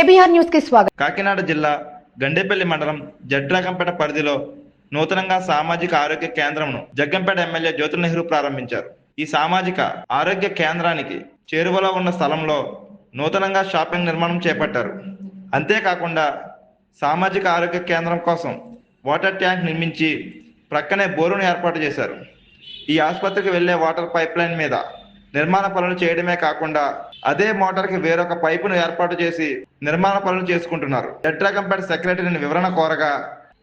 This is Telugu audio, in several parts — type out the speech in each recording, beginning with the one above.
కేబీఆర్ న్యూస్కి స్వాగతం. కాకినాడ జిల్లా గండేపల్లి మండలం జడ్రాగంపేట పరిధిలో నూతనంగా సామాజిక ఆరోగ్య కేంద్రంను జగ్గంపేట ఎమ్మెల్యే జ్యోతుల నెహ్రూ ప్రారంభించారు. ఈ సామాజిక ఆరోగ్య కేంద్రానికి చేరువలో ఉన్న స్థలంలో నూతనంగా షాపింగ్ నిర్మాణం చేపట్టారు. అంతేకాకుండా సామాజిక ఆరోగ్య కేంద్రం కోసం వాటర్ ట్యాంక్ నిర్మించి ప్రక్కనే బోరును ఏర్పాటు చేశారు. ఈ ఆసుపత్రికి వెళ్ళే వాటర్ పైప్ లైన్ మీద నిర్మాణ పనులు చేయడమే కాకుండా అదే మోటార్కి వేరొక పైపును ఏర్పాటు చేసి నిర్మాణ పనులు చేసుకుంటున్నారు. జడ్రాగంపేట సెక్రటరీని వివరణ కోరగా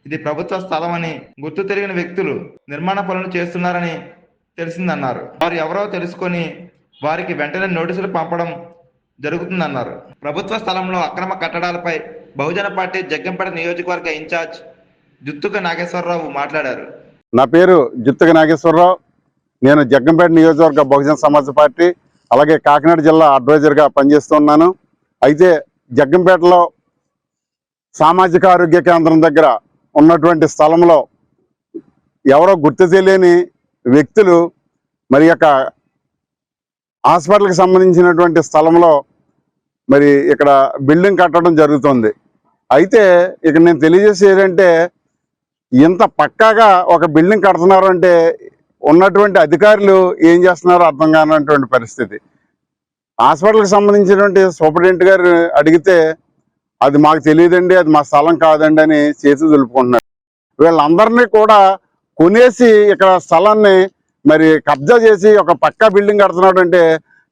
ఇది ప్రభుత్వ స్థలమని గుర్తు తెలియని వ్యక్తులు నిర్మాణ పనులు చేస్తున్నారని తెలిసిందన్నారు. వారు ఎవరో తెలుసుకొని వారికి వెంటనే నోటీసులు పంపడం జరుగుతుందన్నారు. ప్రభుత్వ స్థలంలో అక్రమ కట్టడాలపై బహుజన పార్టీ జగ్గంపేట నియోజకవర్గ ఇన్ఛార్జ్ జుత్తుక నాగేశ్వరరావు మాట్లాడారు. నా పేరు జుత్తుక నాగేశ్వరరావు. నేను జగ్గంపేట నియోజకవర్గ బహుజన సమాజ్ పార్టీ అలాగే కాకినాడ జిల్లా అడ్వైజర్గా పనిచేస్తున్నాను. అయితే జగ్గంపేటలో సామాజిక ఆరోగ్య కేంద్రం దగ్గర ఉన్నటువంటి స్థలంలో ఎవరో గుర్తు తెలియని వ్యక్తులు మరి యొక్క హాస్పిటల్కి సంబంధించినటువంటి స్థలంలో మరి ఇక్కడ బిల్డింగ్ కట్టడం జరుగుతుంది. అయితే ఇక్కడ నేను తెలియజేసేది ఏంటంటే ఇంత పక్కాగా ఒక బిల్డింగ్ కడుతున్నారు అంటే ఉన్నటువంటి అధికారులు ఏం చేస్తున్నారో అర్థం కానటువంటి పరిస్థితి. హాస్పిటల్కి సంబంధించినటువంటి సూపరింటెండెంట్ గారు అడిగితే అది మాకు తెలియదండి అది మా స్థలం కాదండి అని చేతి దులుపుకుంటున్నారు. వీళ్ళందరినీ కూడా కొనేసి ఇక్కడ స్థలాన్ని మరి కబ్జా చేసి ఒక పక్కా బిల్డింగ్ కడుతున్నాడు అంటే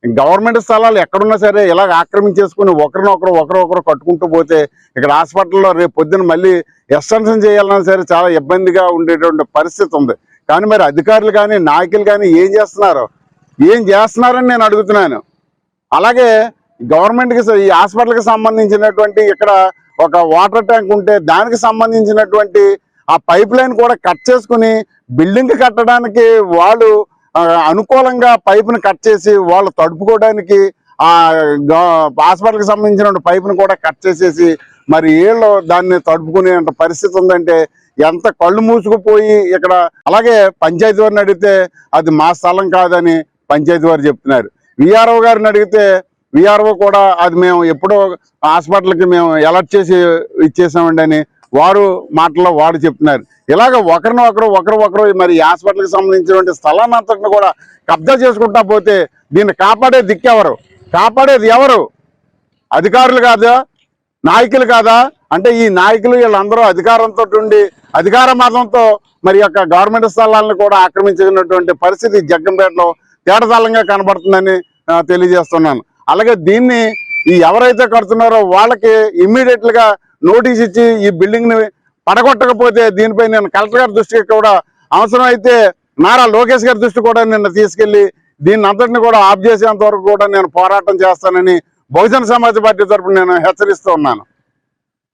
గవర్నమెంట్ స్థలాలు ఎక్కడున్నా సరే ఇలాగ ఆక్రమించేసుకుని ఒకరినొకరు ఒకరొకరు కట్టుకుంటూ పోతే ఇక్కడ హాస్పిటల్లో రేపు పొద్దున మళ్ళీ ఎక్స్టెన్షన్ చేయాలన్నా సరే చాలా ఇబ్బందిగా ఉండేటువంటి పరిస్థితి ఉంది. కానీ మరి అధికారులు కానీ నాయకులు కానీ ఏం చేస్తున్నారు? ఏం చేస్తున్నారని నేను అడుగుతున్నాను. అలాగే గవర్నమెంట్కి ఈ హాస్పిటల్కి సంబంధించినటువంటి ఇక్కడ ఒక వాటర్ ట్యాంక్ ఉంటే దానికి సంబంధించినటువంటి ఆ పైప్ లైన్ కూడా కట్ చేసుకుని బిల్డింగ్ కట్టడానికి వాళ్ళు అనుకూలంగా పైపుని కట్ చేసి వాళ్ళు తడుపుకోవడానికి హాస్పిటల్కి సంబంధించిన పైపుని కూడా కట్ చేసేసి మరి వీళ్ళు దాన్ని తడుపుకునే పరిస్థితి ఉందంటే ఎంత కళ్ళు మూసుకుపోయి ఇక్కడ అలాగే పంచాయతీ వారిని అడిగితే అది మా స్థలం కాదని పంచాయతీ వారు చెప్తున్నారు. విఆర్ఓ గారిని అడిగితే విఆర్ఓ కూడా అది మేము ఎప్పుడో హాస్పిటల్కి మేము అలర్ట్ చేసి ఇచ్చేసామండి అని వారు మాటల్లో వాడు చెప్తున్నారు. ఇలాగ ఒకరిని ఒకరు ఒకరు ఒకరు మరి హాస్పిటల్కి సంబంధించినటువంటి స్థలాన్ని అంతటిని కూడా కబ్జా చేసుకుంటా పోతే దీన్ని కాపాడే దిక్కెవరు కాపాడేది ఎవరు? అధికారులు కాదా? నాయకులు కాదా? అంటే ఈ నాయకులు వీళ్ళందరూ అధికారంతో ఉండి అధికార మతంతో మరి యొక్క గవర్నమెంట్ స్థలాలను కూడా ఆక్రమించుకున్నటువంటి పరిస్థితి జగ్గంపేటలో తేటతల్లంగా కనబడుతుందని తెలియజేస్తున్నాను. అలాగే దీన్ని ఈ ఎవరైతే కడుతున్నారో వాళ్ళకి ఇమ్మీడియట్గా నోటీస్ ఇచ్చి ఈ బిల్డింగ్ని పడగొట్టకపోతే దీనిపై నేను కలెక్టర్ గారి దృష్టికి కూడా అవసరం అయితే నారా లోకేష్ గారి దృష్టి కూడా నిన్న తీసుకెళ్ళి దీన్ని అంతటిని కూడా ఆఫ్ చేసేంత వరకు కూడా నేను పోరాటం చేస్తానని బహుజన సమాజ్ పార్టీ తరఫున నేను హెచ్చరిస్తూ ఉన్నాను.